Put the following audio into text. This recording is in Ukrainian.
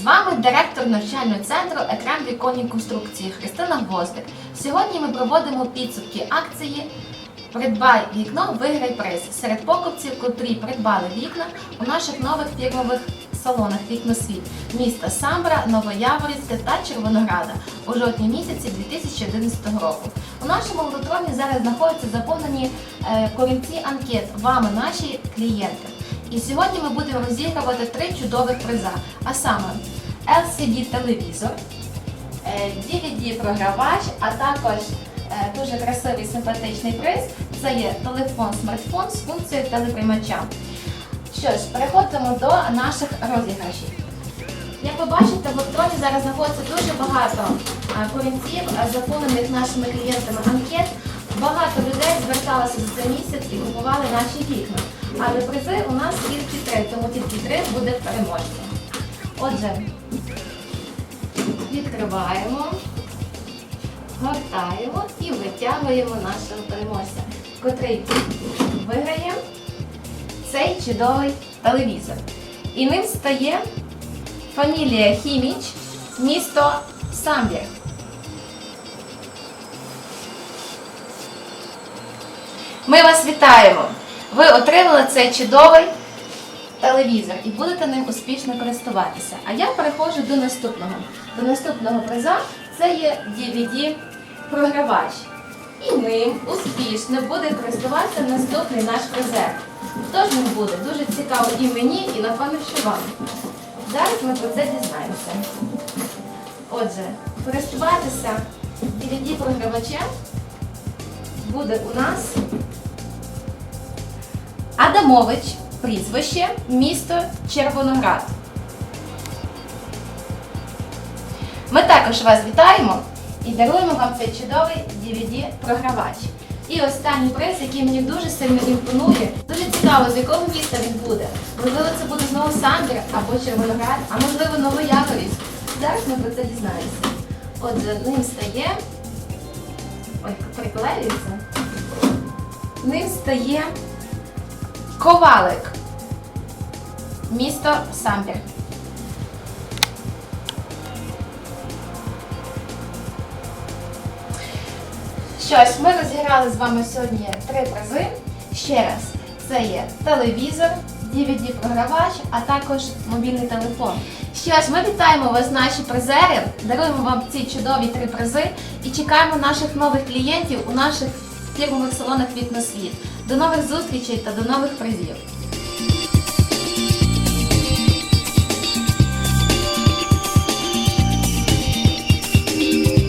З вами директор навчального центру Екран віконні конструкції Христина Гвоздик. Сьогодні ми проводимо підсумки акції Придбай вікно, виграй приз серед покупців, котрі придбали вікна у наших нових фірмових салонах Вікносвіт міста Самбра, Новояворівське та Червонограда у жовтні місяці 2011 року. У нашому лототроні зараз знаходяться заповнені е, корінці анкет вами, наші клієнти. І сьогодні ми будемо розігрувати три чудових приза, а саме LCD-телевізор, е, DVD-програвач, а також е, дуже красивий симпатичний приз. Це є телефон-смартфон з функцією телеприймача. Що ж, переходимо до наших розіграшів. Як ви бачите, в електроні зараз знаходиться дуже багато е, корінців, заповнених нашими клієнтами анкет. Багато людей зверталося за місяць і купували наші вікна. Але призи у нас тільки три, тому тільки три буде переможця. Отже, відкриваємо, гортаємо і витягуємо нашого переможця, котрий виграє цей чудовий телевізор. І ним стає фамілія Хіміч, місто Самбір. Ми вас вітаємо! Ви отримали цей чудовий телевізор і будете ним успішно користуватися. А я переходжу до наступного. До наступного приза це є DVD-програвач. І ним успішно буде користуватися наступний наш призер. Хто ж ним буде? Дуже цікаво і мені, і напевно, що вам. Зараз ми про це дізнаємося. Отже, користуватися DVD-програвачем буде у нас Адамович, прізвище, місто Червоноград. Ми також вас вітаємо і даруємо вам цей чудовий DVD-програвач. І останній приз, який мені дуже сильно імпонує. Дуже цікаво, з якого міста він буде. Можливо, це буде знову Самбір або Червоноград, а можливо Новояворівськ. Зараз ми про це дізнаємося. Отже, ним стає. Ой, приклеюється. Ним стає Ковалик. Місто Самбір. Що ж, ми розіграли з вами сьогодні три призи. Ще раз, це є телевізор, DVD-програвач, а також мобільний телефон. Що ж, ми вітаємо вас, наші призери, даруємо вам ці чудові три призи і чекаємо наших нових клієнтів у наших фірмових салонах Вікносвіт. До нових зустрічей та до нових призів!